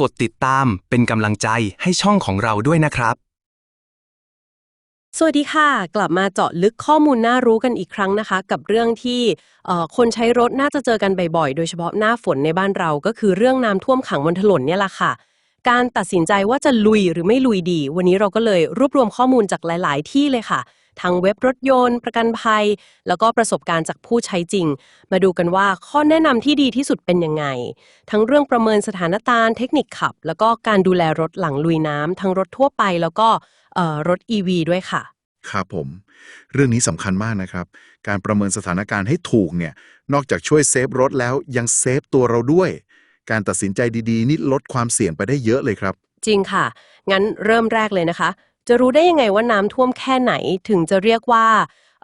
กดติดตามเป็นกำลังใจให้ช่องของเราด้วยนะครับ สวัสดีค่ะ กลับมาเจาะลึกข้อมูลน่ารู้กันอีกครั้งนะคะ กับเรื่องที่เอ่อคนใช้รถน่าจะเจอกันบ่อยๆ โดยเฉพาะหน้าฝนในบ้านเราก็คือเรื่องน้ำท่วมขังบนถนนเนี่ยแหละค่ะ การตัดสินใจว่าจะลุยหรือไม่ลุยดี วันนี้เราก็เลยรวบรวมข้อมูลจากหลาย ๆ ที่เลยค่ะ ทั้งเว็บรถยนต์ ประกันภัย แล้วก็ประสบการณ์จากผู้ใช้จริง มาดูกันว่าข้อแนะนำที่ดีที่สุดเป็นยังไง ทั้งเรื่องประเมินสถานการณ์เทคนิคขับ แล้วก็การดูแลรถหลังลุยน้ำทั้งรถทั่วไปแล้วก็เอ่อรถ EV ด้วยค่ะครับผม เรื่องนี้สำคัญมากนะครับ การประเมินสถานการณ์ให้ถูกเนี่ย นอกจากช่วยเซฟรถแล้วยังเซฟตัวเราด้วย การตัดสินใจดีๆ นี่ลดความเสี่ยงไปได้เยอะเลยครับ จริงค่ะ งั้นเริ่มแรกเลยนะคะ จะรู้ได้ยังไงว่าน้ำท่วมแค่ไหนถึงจะเรียกว่า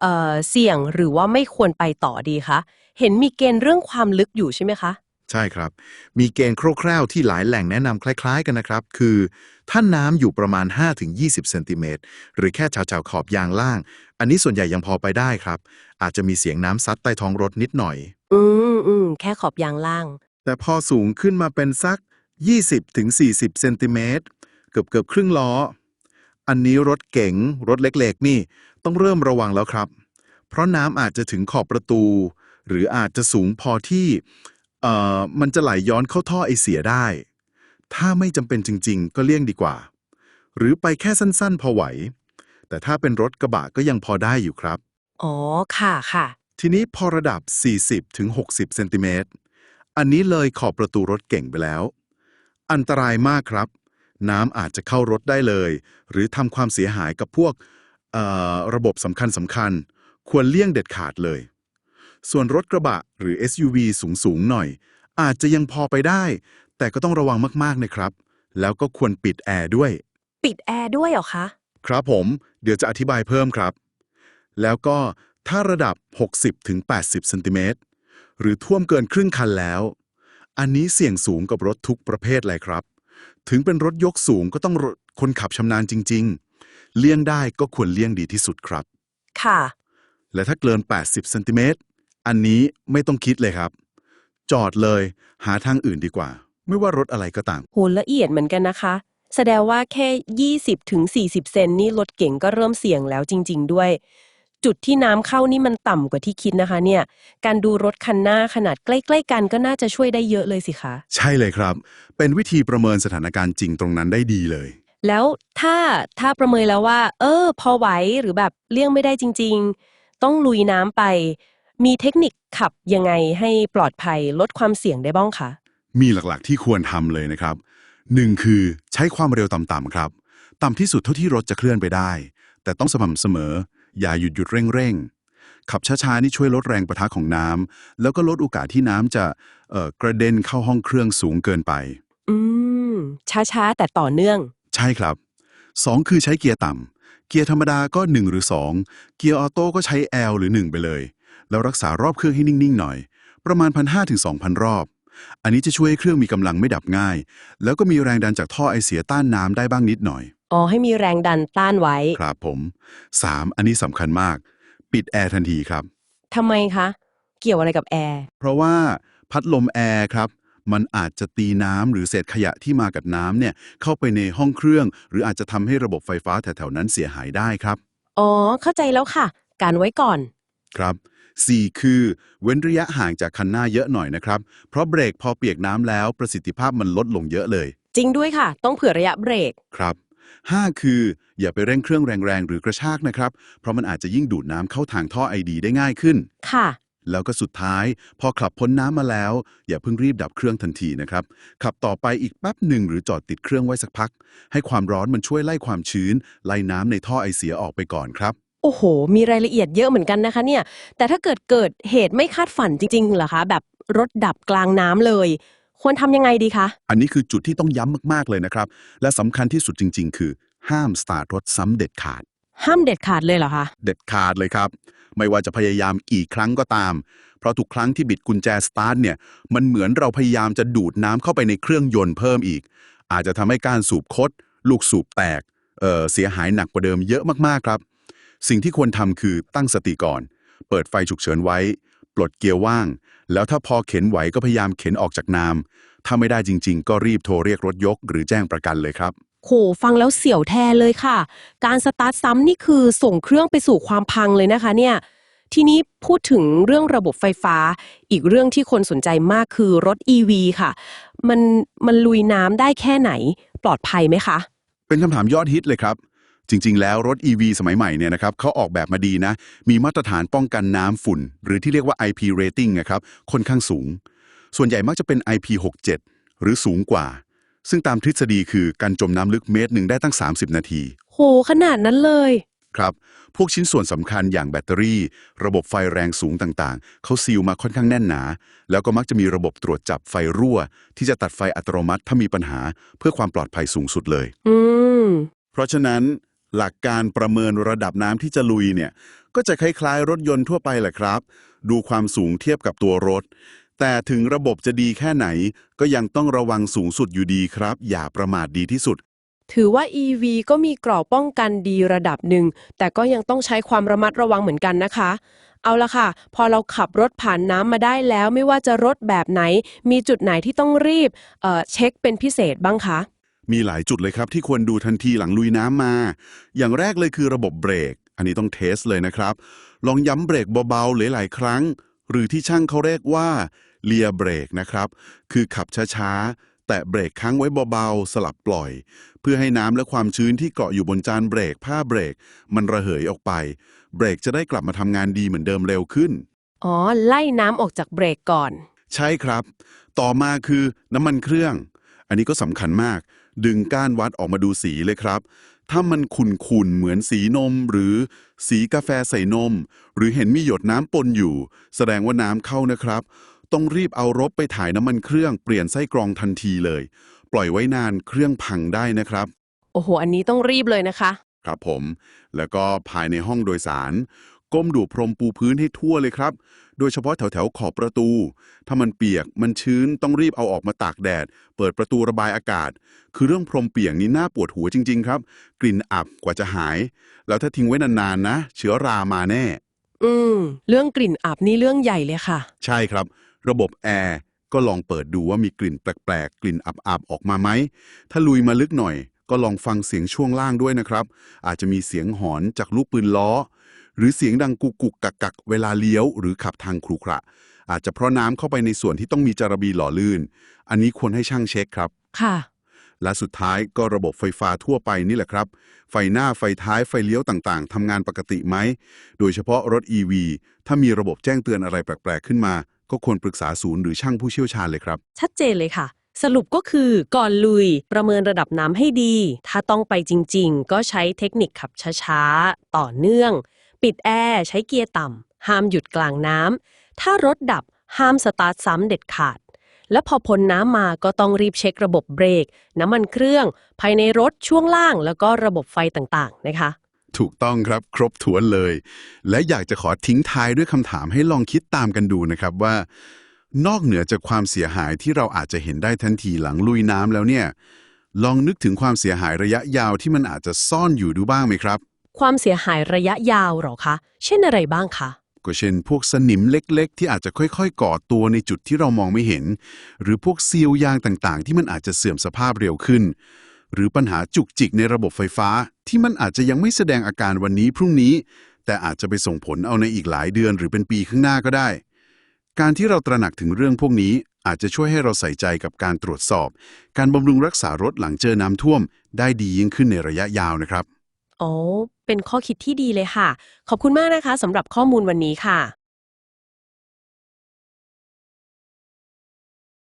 เอ่อเสี่ยงหรือว่าไม่ควรไปต่อดีคะ เห็นมีเกณฑ์เรื่องความลึกอยู่ใช่ไหมคะ ใช่ครับ มีเกณฑ์คร่าวๆที่หลายแหล่งแนะนำคล้ายๆกันนะครับ คือถ้าน้ำอยู่ประมาณ 5-20 เซนติเมตรหรือแค่ชาวๆขอบยางล่าง อันนี้ส่วนใหญ่ยังพอไปได้ครับ อาจจะมีเสียงน้ำซัดใต้ท้องรถนิดหน่อย อืมอืมแค่ขอบยางล่าง แต่พอสูงขึ้นมาเป็นสัก 20-40 เซนติเมตรเกือบเกือบๆครึ่งล้อ อันนี้รถเก๋งรถเล็กๆ นี่ต้องเริ่มระวังแล้วครับ เพราะน้ำอาจจะถึงขอบประตู หรืออาจจะสูงพอที่เอ่อมันจะไหลย้อนเข้าท่อไอเสียได้ ถ้าไม่จำเป็นจริง ๆ ก็เลี่ยงดีกว่า หรือไปแค่สั้นๆ พอไหว แต่ถ้าเป็นรถกระบะก็ยังพอได้อยู่ครับ อ๋อ ค่ะค่ะ ทีนี้พอระดับ 40ถึง60เซนติเมตรอันนี้เลยขอบประตูรถเก่งไปแล้ว อันตรายมากครับ น้ำอาจจะเข้ารถได้เลย หรือทำความเสียหายกับพวกเอ่อระบบสำคัญสำคัญ ควรเลี่ยงเด็ดขาดเลย ส่วนรถกระบะหรือ SUV สูงสูงๆหน่อย อาจจะยังพอไปได้ แต่ก็ต้องระวังมากๆนะครับ แล้วก็ควรปิดแอร์ด้วย ปิดแอร์ด้วยเหรอคะ ครับผมเดี๋ยวจะอธิบายเพิ่มครับ แล้วก็ถ้าระดับ 60ถึง80เซนติเมตรหรือท่วมเกินครึ่งคันแล้ว อันนี้เสี่ยงสูงกับรถทุกประเภทเลยครับ ถึงเป็นรถยกสูงก็ต้องรถคนขับชำนาญจริง ๆ เลี่ยงได้ก็ควรเลี่ยงดีที่สุดครับ ค่ะ และถ้าเกิน 80เซนติเมตรอันนี้ไม่ต้องคิดเลยครับ จอดเลยหาทางอื่นดีกว่า ไม่ว่ารถอะไรก็ตาม โหละเอียดเหมือนกันนะคะ แสดงว่าแค่ 20ถึง40 เซนนี่รถเก่งก็เริ่มเสี่ยงแล้วจริง ๆ ด้วย จุดที่น้ำเข้านี่มันต่ำกว่าที่คิดนะคะ เนี่ย การดูรถคันหน้าขนาดใกล้ ๆ กันก็น่าจะช่วยได้เยอะเลยสิคะ ใช่เลยครับ เป็นวิธีประเมินสถานการณ์จริงตรงนั้นได้ดีเลย แล้วถ้าถ้าประเมินแล้วว่า เออ พอไหวหรือแบบเลี่ยงไม่ได้จริง ๆ ต้องลุยน้ำไป มีเทคนิคขับยังไงให้ปลอดภัยลดความเสี่ยงได้บ้างคะมีหลักๆ ที่ควรทำเลยนะครับหนึ่งคือใช้ความเร็วต่ำๆครับ ต่ำที่สุดเท่าที่รถจะเคลื่อนไปได้ แต่ต้องสม่ำเสมอ อย่าหยุดหยุดเร่งเร่งๆขับช้าๆนี่ช่วยลดแรงประทะของน้ำแล้วก็ลดโอกาสที่น้ำจะเอ่อกระเด็นเข้าห้องเครื่องสูงเกินไป อืม ช้าๆ แต่ต่อเนื่อง ใช่ครับ 2 คือใช้เกียร์ต่ำเกียร์ธรรมดาก็ 1 หรือ 2 เกียร์ออโต้ก็ใช้ L หรือ 1 ไปเลย แล้วรักษารอบเครื่องให้นิ่งๆหน่อย ประมาณ 1,500ถึง2,000 รอบ อันนี้จะช่วยให้เครื่องมีกำลังไม่ดับง่าย แล้วก็มีแรงดันจากท่อไอเสียต้านน้ำได้บ้างนิดหน่อย อ๋อ ให้มีแรงดันต้านไว้ ครับผม 3. อันนี้สำคัญมาก ปิดแอร์ทันทีครับ ทำไมคะ เกี่ยวอะไรกับแอร์ เพราะว่าพัดลมแอร์ครับ มันอาจจะตีน้ำหรือเศษขยะที่มากับน้ำเนี่ยเข้าไปในห้องเครื่อง หรืออาจจะทำให้ระบบไฟฟ้าแถวๆนั้นเสียหายได้ครับ อ๋อ เข้าใจแล้วค่ะ การไว้ก่อน ครับ 4 คือ เว้นระยะห่างจากคันหน้าเยอะหน่อยนะครับ เพราะเบรกพอเปียกน้ำแล้วประสิทธิภาพมันลดลงเยอะเลย จริงด้วยค่ะ ต้องเผื่อระยะเบรก ครับ 5 คือ อย่าไปเร่งเครื่องแรงๆ หรือกระชากนะครับ เพราะมันอาจจะยิ่งดูดน้ำเข้าทางท่อไอดีได้ง่ายขึ้น ค่ะ แล้วก็สุดท้าย พอขับพ้นน้ำมาแล้ว อย่าเพิ่งรีบดับเครื่องทันทีนะครับ ขับต่อไปอีกแป๊บหนึ่งหรือจอดติดเครื่องไว้สักพัก ให้ความร้อนมันช่วยไล่ความชื้น ไล่น้ำในท่อไอเสียออกไปก่อนครับ โอ้โห มีรายละเอียดเยอะเหมือนกันนะคะเนี่ย แต่ถ้าเกิดเกิดเหตุไม่คาดฝันจริงๆเหรอคะ แบบรถดับกลางน้ำเลย ควรทำยังไงดีคะ อันนี้คือจุดที่ต้องย้ำมากๆเลยนะครับ และสำคัญที่สุดจริง ๆ คือ ห้ามสตาร์ทรถซ้ำเด็ดขาด ห้ามเด็ดขาดเลยเหรอคะ เด็ดขาดเลยครับ ไม่ว่าจะพยายามกี่ครั้งก็ตาม เพราะทุกครั้งที่บิดกุญแจสตาร์ทเนี่ย มันเหมือนเราพยายามจะดูดน้ำเข้าไปในเครื่องยนต์เพิ่มอีก อาจจะทำให้การสูบคด ลูกสูบแตกเอ่อเสียหายหนักกว่าเดิมเยอะมากๆครับ สิ่งที่ควรทำคือตั้งสติก่อน เปิดไฟฉุกเฉินไว้ ปลดเกียร์ว่าง แล้วถ้าพอเข็นไหวก็พยายามเข็นออกจากน้ำถ้าไม่ได้จริง ๆ ก็รีบโทรเรียกรถยก หรือแจ้งประกันเลยครับ โหฟังแล้วเสียวแทนเลยค่ะ การสตาร์ทซ้ำนี่คือส่งเครื่องไปสู่ความพังเลยนะคะเนี่ย ทีนี้พูดถึงเรื่องระบบไฟฟ้า อีกเรื่องที่คนสนใจมากคือรถ EV ค่ะ มันมันลุยน้ำได้แค่ไหน ปลอดภัยไหมคะ เป็นคำถามยอดฮิตเลยครับ จริง ๆ แล้วรถ EV สมัยใหม่เนี่ยนะครับเขาออกแบบมาดีนะ มีมาตรฐานป้องกันน้ำฝุ่น หรือที่เรียกว่า IP rating นะครับค่อนข้างสูง ส่วนใหญ่มักจะเป็น IP67 หรือสูงกว่า ซึ่งตามทฤษฎีคือการจมน้ำลึกเมตรหนึ่งได้ตั้ง 30 นาที โห ขนาดนั้นเลย ครับ พวกชิ้นส่วนสำคัญอย่างแบตเตอรี่ ระบบไฟแรงสูงต่างๆ เขาซีลมาค่อนข้างแน่นหนา แล้วก็มักจะมีระบบตรวจจับไฟรั่ว ที่จะตัดไฟอัตโนมัติถ้ามีปัญหาเพื่อความปลอดภัยสูงสุดเลย อืม เพราะฉะนั้น หลักการประเมินระดับน้ำที่จะลุยเนี่ย ก็จะคล้ายๆ รถยนต์ทั่วไปแหละครับ ดูความสูงเทียบกับตัวรถ แต่ถึงระบบจะดีแค่ไหน ก็ยังต้องระวังสูงสุดอยู่ดีครับ อย่าประมาทดีที่สุด ถือว่า EV ก็มีกรอบป้องกันดีระดับหนึ่ง แต่ก็ยังต้องใช้ความระมัดระวังเหมือนกันนะคะ เอาละค่ะ พอเราขับรถผ่านน้ำมาได้แล้ว ไม่ว่าจะรถแบบไหน มีจุดไหนที่ต้องรีบเเช็คเป็นพิเศษบ้างคะ มีหลายจุดเลยครับที่ควรดูทันทีหลังลุยน้ำมา อย่างแรกเลยคือระบบเบรก อันนี้ต้องเทสเลยนะครับ ลองย้ำเบรกเบาๆหลายๆครั้ง หรือที่ช่างเขาเรียกว่าเลียเบรกนะครับ คือขับช้าๆ แตะเบรกค้างไว้เบาๆ สลับปล่อย เพื่อให้น้ำและความชื้นที่เกาะอยู่บนจานเบรกผ้าเบรก มันระเหยออกไป เบรกจะได้กลับมาทำงานดีเหมือนเดิมเร็วขึ้น อ๋อ ไล่น้ำออกจากเบรกก่อน ใช่ครับ ต่อมาคือน้ำมันเครื่อง อันนี้ก็สำคัญมาก ดึงก้านวัดออกมาดูสีเลยครับ ถ้ามันขุ่นๆ เหมือนสีนม หรือสีกาแฟใส่นม หรือเห็นมีหยดน้ำปนอยู่ แสดงว่าน้ำเข้านะครับ ต้องรีบเอารถไปถ่ายน้ำมันเครื่องเปลี่ยนไส้กรองทันทีเลย ปล่อยไว้นานเครื่องพังได้นะครับ โอ้โห อันนี้ต้องรีบเลยนะคะ ครับผม แล้วก็ภายในห้องโดยสาร ก้มดูพรมปูพื้นให้ทั่วเลยครับ โดยเฉพาะแถวแถวๆขอบประตู ถ้ามันเปียกมันชื้นต้องรีบเอาออกมาตากแดด เปิดประตูระบายอากาศ คือเรื่องพรมเปียกนี่น่าปวดหัวจริง ๆ ครับ กลิ่นอับกว่าจะหาย แล้วถ้าทิ้งไว้นานๆนะ เชื้อรามาแน่ อืม เรื่องกลิ่นอับนี่เรื่องใหญ่เลยค่ะ ใช่ครับ ระบบแอร์ก็ลองเปิดดูว่ามีกลิ่นแปลกๆ กลิ่นอับๆ ออกมาไหม ถ้าลุยมาลึกหน่อย ก็ลองฟังเสียงช่วงล่างด้วยนะครับ อาจจะมีเสียงหอนจากลูกปืนล้อ หรือเสียงดังกุกกุกกักกักๆเวลาเลี้ยวหรือขับทางครุขระ อาจจะเพราะน้ำเข้าไปในส่วนที่ต้องมีจารบีหล่อลื่น อันนี้ควรให้ช่างเช็คครับ ค่ะ และสุดท้ายก็ระบบไฟฟ้าทั่วไปนี่แหละครับ ไฟหน้าไฟท้ายไฟเลี้ยวต่างๆทำงานปกติไหม โดยเฉพาะรถ EV ถ้ามีระบบแจ้งเตือนอะไรแปลกๆขึ้นมา ก็ควรปรึกษาศูนย์หรือช่างผู้เชี่ยวชาญเลยครับ ชัดเจนเลยค่ะสรุปก็คือก่อนลุยประเมินระดับน้ำให้ดี ถ้าต้องไปจริง ๆ ก็ใช้เทคนิคขับช้า ๆ ต่อเนื่อง ปิดแอร์ใช้เกียร์ต่ำห้ามหยุดกลางน้ำถ้ารถดับห้ามสตาร์ทซ้ำเด็ดขาด และพอพ้นน้ำมาก็ต้องรีบเช็คระบบเบรก น้ำมันเครื่อง ภายในรถช่วงล่าง แล้วก็ระบบไฟต่างๆ นะคะ ถูกต้องครับครบถ้วนเลย และอยากจะขอทิ้งท้ายด้วยคำถามให้ลองคิดตามกันดูนะครับว่า นอกเหนือจากความเสียหายที่เราอาจจะเห็นได้ทันทีหลังลุยน้ำแล้วเนี่ยลองนึกถึงความเสียหายระยะยาวที่มันอาจจะซ่อนอยู่ดูบ้างไหมครับ ความเสียหายระยะยาวหรอคะ เช่นอะไรบ้างคะ ก็เช่น พวกสนิมเล็ก ๆ ที่อาจจะค่อย ๆ ก่อตัวในจุดที่เรามองไม่เห็น หรือพวกซีลยางต่างๆ ที่มันอาจจะเสื่อมสภาพเร็วขึ้น หรือปัญหาจุกจิกในระบบไฟฟ้า ที่มันอาจจะยังไม่แสดงอาการวันนี้พรุ่งนี้ แต่อาจจะไปส่งผลเอาในอีกหลายเดือน หรือเป็นปีข้างหน้าก็ได้ การที่เราตระหนักถึงเรื่องพวกนี้อาจจะช่วยให้เราใส่ใจกับการตรวจสอบ การบำรุงรักษารถหลังเจอน้ำท่วม ได้ดียิ่งขึ้นในระยะยาวนะครับ อ๋อเป็นข้อคิดที่ดีเลยค่ะ ขอบคุณมากนะคะสำหรับข้อมูลวันนี้ค่ะ